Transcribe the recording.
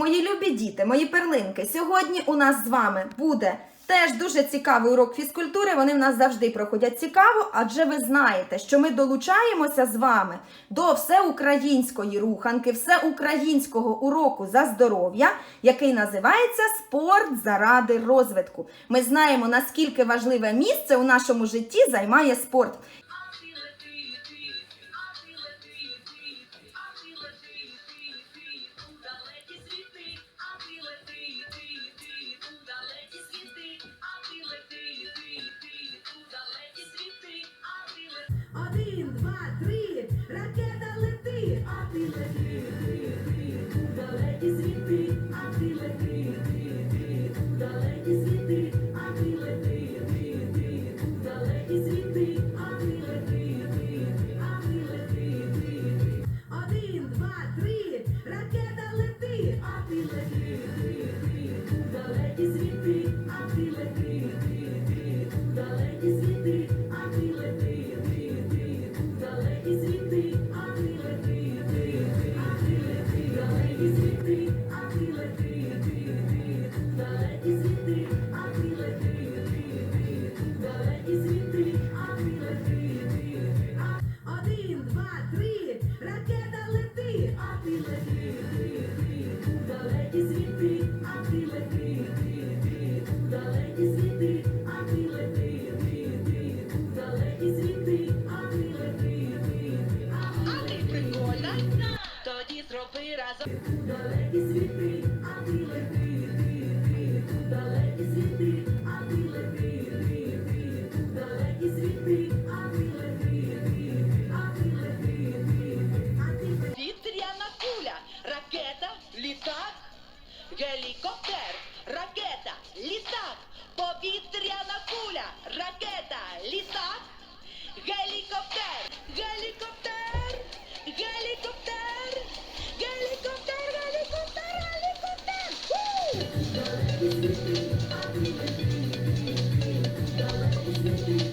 Мої любі діти, мої перлинки, сьогодні у нас з вами буде теж дуже цікавий урок фізкультури. Вони в нас завжди проходять цікаво, адже ви знаєте, що ми долучаємося з вами до всеукраїнської руханки, всеукраїнського уроку за здоров'я, який називається Спорт заради розвитку. Ми знаємо, наскільки важливе місце у нашому житті займає спорт. Три, ракета лети, а ти лети, ти, ти, у далекі світи, а ти лети, ти, у далекі світи, а ти лети, ти, ти, у далекі світи, а ти лети, ти, а ти лети, ти. Один, два, три, ракета лети, а ти лети, ти, ти, у далекі світи, Тоді зроби разом. далекі світи, а ти лети, далекі світи, а ти лети, далекі світи, а ти лети, ти лети. Вітряна куля, ракета, літак, гелікоптер, ракета, літак, повітряна куля, ракета, Thank you.